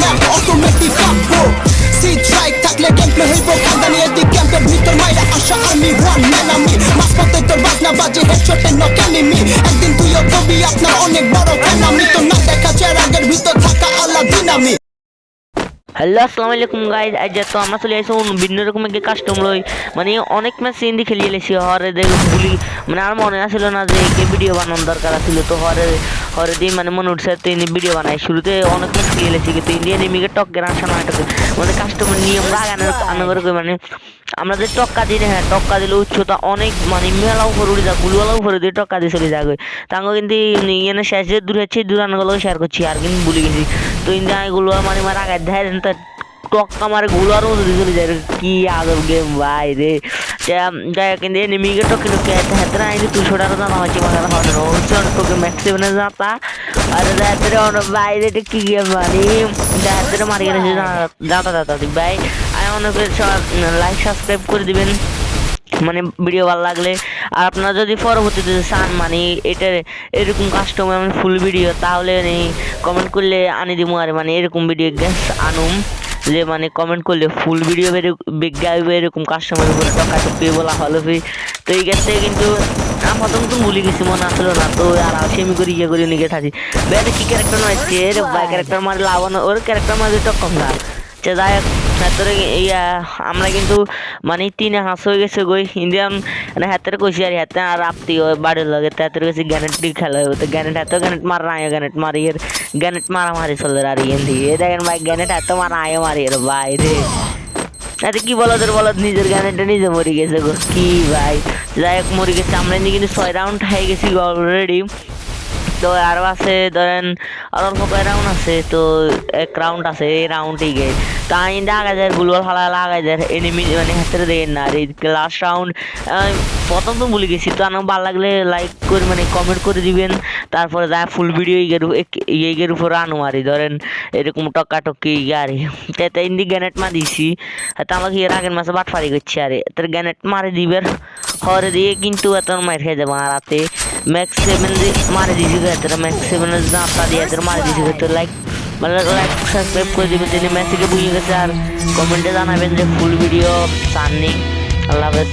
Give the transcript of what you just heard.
Map automatic seat থাকলে play হইব ক্যাম্পের ভিতর আসা আমি ওয়ান ম্যান আমি মাঝপথে তোর বাজনা বাজে হেডশটে নক এনিমি একদিন তুইও কবি আপনার অনেক বড় ফ্যান আমি তো না দেখা ভিতর থাকা আমি হ্যালো আসসালামু আলাইকুম গাইজ আজ তো আমরা চলে আসি ভিন্ন রকমের কি কাস্টম লই মানে অনেক ম্যাচ ইন্দি খেলিয়ে লেছি হরে দেখ মানে আর মনে আসছিল না যে কে ভিডিও বানানোর দরকার আছিল। তো হরে মানে মনে উঠছে তিনি ইনি ভিডিও বানাই শুরুতে অনেক কিছু লেছি কিন্তু ইন্ডিয়ান এমিকে টক্কের আসা না এটাকে মানে কাস্টমার নিয়ম লাগানোর করে মানে আমরা যে টক্কা দিই হ্যাঁ টক্কা দিলে উচ্চতা অনেক মানে মেলা উপরে উড়ে যা গুলওয়ালা উপরে দিয়ে টক্কা দিয়ে চলে যাবে তাঙ্গ কিন্তু ইয়ে শেষ যে দূরে হচ্ছে দূরানগুলো শেয়ার করছি, আর কিন্তু ভুলে গেছি। তো ইন্ডিয়া এগুলো মানে আমার আগে দেয় মারে গুলোর মধ্যে দিয়ে যায় কি আদব গেম ভাই রে কিন্তু এনিমিকে টকে টকে হাতে না আইলে দুশো টাকা জানা হচ্ছে মানে হবে না হচ্ছে টকে ম্যাক্সিমানে যাতা আর হাতে অনেক বাইরে এটা কি গেম মানে হাতে মারি গেছে যাতা যাতা ভাই আমি অনেক লাইক সাবস্ক্রাইব করে দিবেন মানে ভিডিও ভালো লাগলে আর আপনারা যদি পরবর্তীতে চান মানে এটা এরকম কাস্টমার মানে ফুল ভিডিও তাহলে কমেন্ট করলে আনি দিব আর মানে এরকম ভিডিও গ্যাস আনুম। যে মানে কমেন্ট করলে ফুল ভিডিও বিজ্ঞাপন এরকম কাস্টমার উপরে টাকা টুকিয়ে বলা হলো তো এই ক্ষেত্রে কিন্তু আমার তো ভুলে গেছি, মনে আসলো না। তো আর আসে আমি করি ইয়ে করে নিয়ে থাকি। বেড়ে কি ক্যারেক্টার নয় এর ভাই ক্যারেক্টার মারে না। ওর ক্যারেক্টার মারে তো কম না যে যাই হোক। হাতের ইয়া, আমরা কিন্তু মানে তিনে হাঁস হয়ে গেছে গই ইন্ডিয়ান মানে হাতের কইছি আর হাতে আর আপতি বাড়ির লগে। হাতের কাছে গ্যানেট দিয়ে খেলা হয় তো গ্যানেট হাতে গ্যানেট মার না গ্যানেট মারি এর। গ্যানেট মারা মারি চলে আর ইয়েন দিয়ে দেখেন ভাই, গ্যানেট হাতে মারা আয় মারি এর ভাই রে। আরে কি বলো তোর বলো নিজের গ্যানেটটা নিজে মরে গেছে গো। কি ভাই। যাই হোক, মরে গেছে। আমরা কিন্তু ছয় রাউন্ড হয়ে গেছি অলরেডি তো আরও আছে, ধরেন আর অল্প কয় রাউন্ড আছে, তো এক রাউন্ড আছে, এই রাউন্ডই গে তাই আগা যায় গুলবল ফালা লাগাই যায় এনিমি মানে হাতে দেখেন না। আর এই লাস্ট রাউন্ড প্রথম তো ভুলে গেছি, তো আমার ভালো লাগলে লাইক করে মানে কমেন্ট করে দিবেন। তারপরে যা ফুল ভিডিও ইয়ের উপর আনো মারি, ধরেন এরকম টক্কি গাড়ি তাতে ইন্দি গ্যানেট মা দিছি, তা আমাকে এর আগের মাসে বাটফারি করছি, আরে তোর গ্যানেট মারি দিবের, হরে দিয়ে কিন্তু এত মার খেয়ে যাব আর রাতে ম্যাক্স সেভেন মারি দিয়েছি তোরা ম্যাক্স সেভেনের দাঁতটা দিয়ে তোর মারি দিয়েছি তো লাইক মানে লাইক সাবস্ক্রাইব করে দিবেন তিনি মেসেজে বুঝে গেছে আর কমেন্টে জানাবেন যে ফুল ভিডিও চাননি আল্লাহ হাফেজ।